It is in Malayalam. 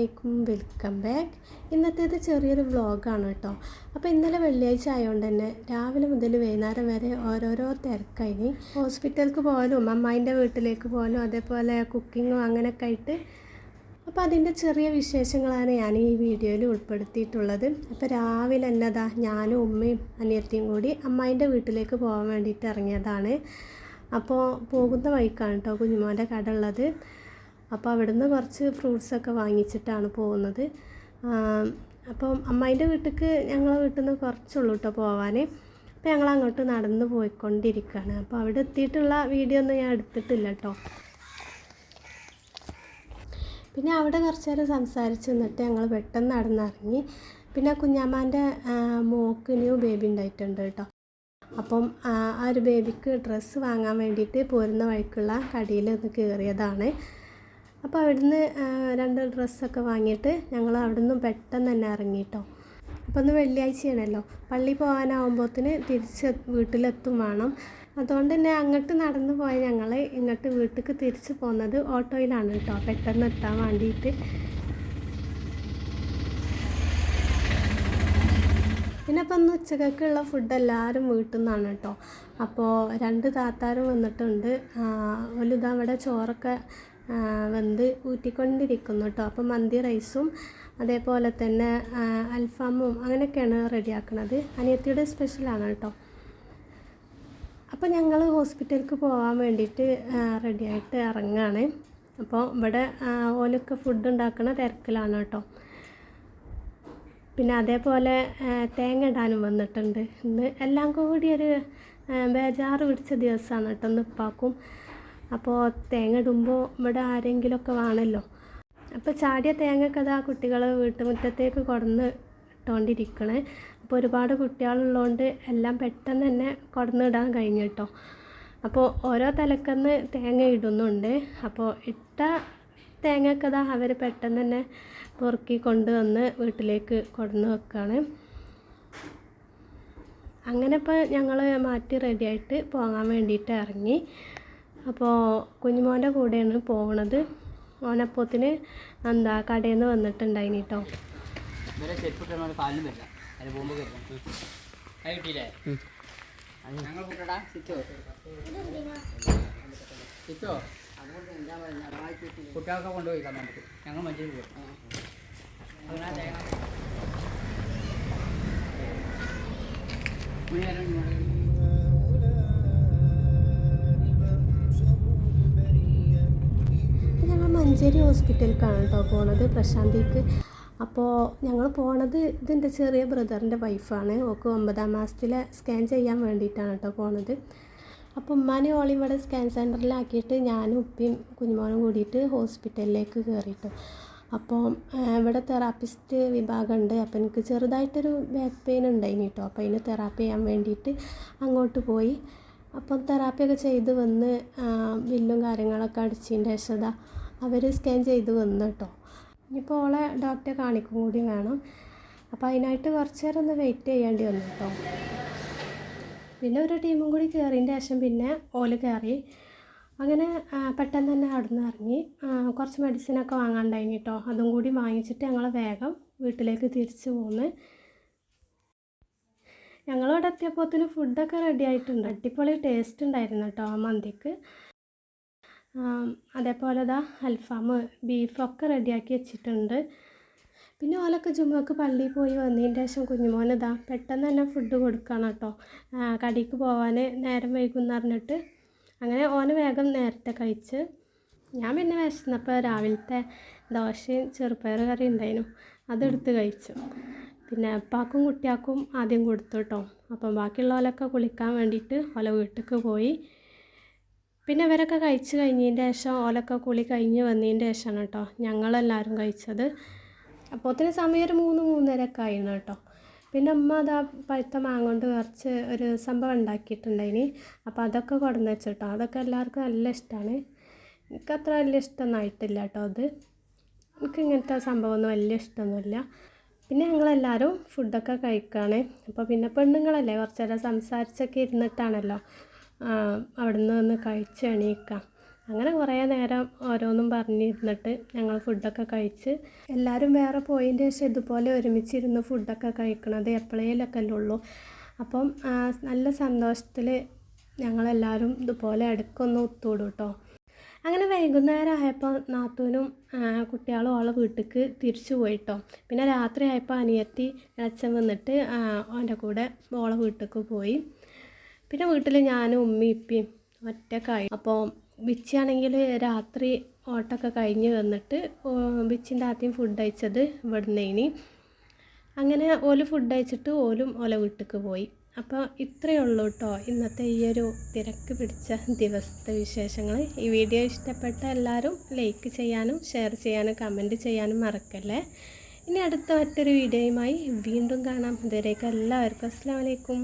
എല്ലാവർക്കും വെൽക്കം ബാക്ക്. ഇന്നത്തേത് ചെറിയൊരു വ്ളോഗാണ് കേട്ടോ. അപ്പോൾ ഇന്നലെ വെള്ളിയാഴ്ച ആയതുകൊണ്ട് തന്നെ രാവിലെ മുതൽ വൈകുന്നേരം വരെ ഓരോരോ തിരക്കായി ഹോസ്പിറ്റലിലേക്ക് പോകാനും അമ്മായിന്റെ വീട്ടിലേക്ക് പോകാനും അതേപോലെ കുക്കിങ്ങും അങ്ങനെയൊക്കെ ആയിട്ട്. അപ്പോൾ അതിന്റെ ചെറിയ വിശേഷങ്ങളാണ് ഞാൻ ഈ വീഡിയോയിൽ ഉൾപ്പെടുത്തിയിട്ടുള്ളത്. അപ്പോൾ രാവിലെ എന്നതാ ഞാനും ഉമ്മയും അനിയത്തിയും കൂടി അമ്മായിന്റെ വീട്ടിലേക്ക് പോകാൻ വേണ്ടിയിട്ട് ഇറങ്ങിയതാണ്. അപ്പോൾ പോകുന്ന വഴിക്കാണ് കേട്ടോ കുഞ്ഞുമോന്റെ കട ഉള്ളത്. അപ്പോൾ അവിടുന്ന് കുറച്ച് ഫ്രൂട്ട്സൊക്കെ വാങ്ങിച്ചിട്ടാണ് പോകുന്നത്. അപ്പം അമ്മായിന്റെ വീട്ടിലേക്ക് ഞങ്ങളെ വീട്ടിൽ നിന്ന് കുറച്ചുള്ളൂ കേട്ടോ പോവാൻ അപ്പോൾ ഞങ്ങൾ അങ്ങോട്ട് നടന്ന് പോയിക്കൊണ്ടിരിക്കുകയാണ് അപ്പോൾ അവിടെ എത്തിയിട്ടുള്ള വീഡിയോ ഒന്നും ഞാൻ എടുത്തിട്ടില്ല കേട്ടോ പിന്നെ അവിടെ കുറച്ച് നേരം സംസാരിച്ച് നിന്നിട്ട് ഞങ്ങൾ പെട്ടെന്ന് നടന്നിറങ്ങി. പിന്നെ കുഞ്ഞാമ്മാന്റെ മോക്ക് ന്യൂ ബേബി ഉണ്ടായിട്ടുണ്ട് കേട്ടോ അപ്പം ആ ഒരു ബേബിക്ക് ഡ്രസ്സ് വാങ്ങാൻ വേണ്ടിയിട്ട് പോരുന്ന വഴിക്കുള്ള കടയിൽ ഒന്ന് കയറിയതാണ് അപ്പോൾ അവിടുന്ന് രണ്ട് ഡ്രസ്സൊക്കെ വാങ്ങിയിട്ട് ഞങ്ങൾ അവിടുന്ന് പെട്ടെന്ന് തന്നെ ഇറങ്ങിയിട്ടോ അപ്പോൾ ഒന്ന് വെള്ളിയാഴ്ചയാണല്ലോ. പള്ളി പോകാനാവുമ്പോഴത്തിന് തിരിച്ച് വീട്ടിലെത്തും വേണം. അതുകൊണ്ട് തന്നെ അങ്ങോട്ട് നടന്നു പോയ ഞങ്ങൾ ഇങ്ങോട്ട് വീട്ടിലേക്ക് തിരിച്ച് പോകുന്നത് ഓട്ടോയിലാണ് കേട്ടോ. പെട്ടെന്ന് എത്താൻ വേണ്ടിയിട്ട്. പിന്നെ അപ്പം ഇന്ന് ഉച്ചക്കൊക്കെയുള്ള ഫുഡ് എല്ലാവരും വീട്ടിൽ നിന്നാണ് കേട്ടോ. അപ്പോൾ രണ്ട് താത്താരും വന്നിട്ടുണ്ട്. ഒലിതാ അവിടെ ചോറൊക്കെ വെന്ത് ഊറ്റിക്കൊണ്ടിരിക്കുന്നു കേട്ടോ അപ്പോൾ മന്തി റൈസും അതേപോലെ തന്നെ അൽഫാമും അങ്ങനെയൊക്കെയാണ് റെഡിയാക്കുന്നത് അനിയത്തിയുടെ സ്പെഷ്യലാണ് കേട്ടോ അപ്പോൾ ഞങ്ങൾ ഹോസ്പിറ്റലിലേക്ക് പോകാൻ വേണ്ടിയിട്ട് റെഡിയായിട്ട് ഇറങ്ങുകയാണ് അപ്പോൾ ഇവിടെ ഓലൊക്കെ ഫുഡ് ഉണ്ടാക്കുന്ന തിരക്കിലാണ് കേട്ടോ പിന്നെ അതേപോലെ തേങ്ങ ഇടാനും വന്നിട്ടുണ്ട്. ഇന്ന് എല്ലാം കൂടി ഒരു ബേജാറ് പിടിച്ച ദിവസമാണ് കേട്ടോ ഇന്ന് അപ്പോൾ തേങ്ങ ഇടുമ്പോൾ ഇവിടെ ആരെങ്കിലുമൊക്കെ വേണമല്ലോ അപ്പോൾ ചാടിയ തേങ്ങയൊക്കെ അതാ കുട്ടികൾ വീട്ടുമുറ്റത്തേക്ക് കുടന്ന് ഇട്ടുകൊണ്ടിരിക്കണേ അപ്പോൾ ഒരുപാട് കുട്ടികളുള്ളതുകൊണ്ട് എല്ലാം പെട്ടെന്ന് തന്നെ കൊടുന്നിടാൻ കഴിഞ്ഞു കേട്ടോ അപ്പോൾ ഓരോ തലക്കന്ന് തേങ്ങ ഇടുന്നുണ്ട്. അപ്പോൾ ഇട്ട തേങ്ങയൊക്കെ അതാ അവർ പെട്ടെന്ന് തന്നെ പൊറുക്കി കൊണ്ടുവന്ന് വീട്ടിലേക്ക് കൊടുന്ന് വെക്കുകയാണ് അങ്ങനെ ഇപ്പോൾ ഞങ്ങൾ മാറ്റി റെഡിയായിട്ട് പോകാൻ വേണ്ടിയിട്ട് ഇറങ്ങി. അപ്പോൾ കുഞ്ഞുമോന്റെ കൂടെയാണ് പോകണത് ഓനപ്പത്തിന് എന്താ കടയിൽ നിന്ന് വന്നിട്ടുണ്ടായിന് കേട്ടോ കൊണ്ടുപോയി നമുക്ക് ഞങ്ങൾ മഞ്ചേരി പോകും അങ്ങനെ മഞ്ചേരി ഹോസ്പിറ്റലിലേക്കാണ് കേട്ടോ. പോണത് പ്രശാന്തിക്ക്. അപ്പോൾ ഞങ്ങൾ പോണത് ഇതെന്റെ ചെറിയ ബ്രദറിന്റെ വൈഫാണ്. ഓക്ക് ഒമ്പതാം മാസത്തിലെ സ്കാൻ ചെയ്യാൻ വേണ്ടിയിട്ടാണ് കേട്ടോ പോണത്. അപ്പോൾ ഉമ്മാനെ ഓളി ഇവിടെ സ്കാൻ സെന്ററിലാക്കിയിട്ട് ഞാനും ഉപ്പിയും കുഞ്ഞുമോനും കൂടിയിട്ട് ഹോസ്പിറ്റലിലേക്ക് കയറിയിട്ടു അപ്പോൾ ഇവിടെ തെറാപ്പിസ്റ്റ് വിഭാഗമുണ്ട് അപ്പോൾ എനിക്ക് ചെറുതായിട്ടൊരു ബാക്ക് പെയിൻ ഉണ്ടായിരുന്നു കേട്ടോ. അപ്പോൾ അതിന് തെറാപ്പി ചെയ്യാൻ വേണ്ടിയിട്ട് അങ്ങോട്ട് പോയി. അപ്പം തെറാപ്പിയൊക്കെ ചെയ്ത് വന്ന് ബില്ലും കാര്യങ്ങളൊക്കെ അടിച്ചതിന്റെ ശേഷം അവർ സ്കാൻ ചെയ്ത് വന്നു കേട്ടോ. ഇനിയിപ്പോൾ ഓളെ ഡോക്ടറെ കാണിക്കും കൂടി വേണം. അപ്പോൾ അതിനായിട്ട് കുറച്ച് നേരം ഒന്ന് വെയിറ്റ് ചെയ്യേണ്ടി വന്നു കേട്ടോ. പിന്നെ ഒരു ടീമും കൂടി കയറിയതിന്റെ ശേഷം പിന്നെ ഓൽ കയറി അങ്ങനെ പെട്ടെന്ന് തന്നെ അവിടെ നിന്ന് ഇറങ്ങി കുറച്ച് മെഡിസിനൊക്കെ വാങ്ങാണ്ടായിന് കേട്ടോ. അതും കൂടി വാങ്ങിച്ചിട്ട് ഞങ്ങൾ വേഗം വീട്ടിലേക്ക് തിരിച്ചു പോന്ന്. ഞങ്ങളിവിടെ എത്തിയപ്പോഴത്തേന് ഫുഡൊക്കെ റെഡി ആയിട്ടുണ്ട്. അടിപൊളി ടേസ്റ്റ് ഉണ്ടായിരുന്നു കേട്ടോ ആ മന്തിക്ക്. അതേപോലെ ഇതാ അൽഫാം ബീഫൊക്കെ റെഡിയാക്കി വെച്ചിട്ടുണ്ട്. പിന്നെ ഓലൊക്കെ ജുമ്മക്ക് പള്ളിയിൽ പോയി വന്നതിന്റെ ശേഷം കുഞ്ഞുമോനിതാ പെട്ടെന്ന് തന്നെ ഫുഡ് കൊടുക്കണം കേട്ടോ. കടിക്ക് പോകാൻ നേരം വൈകുമെന്ന് പറഞ്ഞിട്ട്. അങ്ങനെ ഓന് വേഗം നേരത്തെ കഴിച്ച്. ഞാൻ പിന്നെ വിശന്നപ്പോൾ രാവിലത്തെ ദോശയും ചെറുപ്പയർ കറി ഉണ്ടായിരുന്നു അതെടുത്ത് കഴിച്ചു. പിന്നെ അപ്പാക്കും കുട്ടിയാക്കും ആദ്യം കൊടുത്തു കേട്ടോ. അപ്പം ബാക്കിയുള്ളവരൊക്കെ കുളിക്കാൻ വേണ്ടിയിട്ട് ഓല വീട്ടിലേക്ക് പോയി. പിന്നെ ഇവരൊക്കെ കഴിച്ച് കഴിഞ്ഞതിന്റെ ശേഷം ഓലൊക്കെ കുളി കഴിഞ്ഞ് വന്നതിന്റെ ശേഷമാണ് കേട്ടോ ഞങ്ങളെല്ലാവരും കഴിച്ചത്. അപ്പോഴത്തേന് സമയം ഒരു മൂന്ന് മൂന്നരയൊക്കെ ആയിരുന്നു കേട്ടോ. പിന്നെ അമ്മ അതാ പഴുത്ത മാങ്ങ കൊണ്ട് കുറച്ച് ഒരു സംഭവം ഉണ്ടാക്കിയിട്ടുണ്ടായിന്. അപ്പോൾ അതൊക്കെ കൊടുന്ന് വെച്ചിട്ടോ അതൊക്കെ എല്ലാവർക്കും നല്ല ഇഷ്ടമാണ്. എനിക്ക് അത്ര വലിയ ഇഷ്ടമൊന്നും ആയിട്ടില്ല കേട്ടോ അത്. എനിക്ക് ഇങ്ങനത്തെ സംഭവമൊന്നും വലിയ ഇഷ്ടമൊന്നുമില്ല. പിന്നെ ഞങ്ങളെല്ലാവരും ഫുഡൊക്കെ കഴിക്കുകയാണ്. അപ്പോൾ പിന്നെ പെണ്ണുങ്ങളല്ലേ കുറച്ച് നേരം സംസാരിച്ചൊക്കെ ഇരുന്നിട്ടാണല്ലോ. അവിടുന്ന് ഒന്ന് കഴിച്ച് എണീക്കാം. അങ്ങനെ കുറേ നേരം ഓരോന്നും പറഞ്ഞിരുന്നിട്ട് ഞങ്ങൾ ഫുഡൊക്കെ കഴിച്ച് എല്ലാവരും വേറെ പോയതിന്റെ ശേഷം ഇതുപോലെ ഒരുമിച്ചിരുന്ന് ഫുഡൊക്കെ കഴിക്കണത് എപ്പോഴേലൊക്കെ അല്ലേ ഉള്ളൂ. അപ്പം നല്ല സന്തോഷത്തിൽ ഞങ്ങളെല്ലാവരും ഇതുപോലെ ഇടയ്ക്കൊന്ന് ഒത്തുകൂടും കേട്ടോ അങ്ങനെ വൈകുന്നേരം ആയപ്പോൾ നാത്തൂനും കുട്ടികളും ഓളെ വീട്ടിലേക്ക് തിരിച്ചു പോയിട്ടോ പിന്നെ രാത്രി ആയപ്പോൾ അനിയത്തി അച്ഛൻ വന്നിട്ട് അവന്റെ കൂടെ ഓളെ വീട്ടിലേക്ക് പോയി. പിന്നെ വീട്ടിൽ ഞാനും ഉമ്മയും ഇപ്പിയും ഒറ്റക്കായി. അപ്പോൾ ബിച്ചിയാണെങ്കിൽ രാത്രി ഓട്ടമൊക്കെ കഴിഞ്ഞ് വന്നിട്ട് ബിച്ചിന്റെ ആദ്യം ഫുഡ് അയച്ചത് ഇവിടുന്ന് ഇനി. അങ്ങനെ ഓൽ ഫുഡ് അയച്ചിട്ട് ഓലും ഓല വീട്ടിലേക്ക് പോയി. അപ്പോൾ ഇത്രയേ ഉള്ളൂ കേട്ടോ ഇന്നത്തെ ഈ ഒരു തിരക്ക് പിടിച്ച ദിവസത്തെ വിശേഷങ്ങൾ. ഈ വീഡിയോ ഇഷ്ടപ്പെട്ട എല്ലാവരും ലൈക്ക് ചെയ്യാനും ഷെയർ ചെയ്യാനും കമന്റ് ചെയ്യാനും മറക്കല്ലേ. ഇനി അടുത്ത മറ്റൊരു വീഡിയോയുമായി വീണ്ടും കാണാം. ഇതുവരേക്കും എല്ലാവർക്കും അസ്സാം വലൈക്കും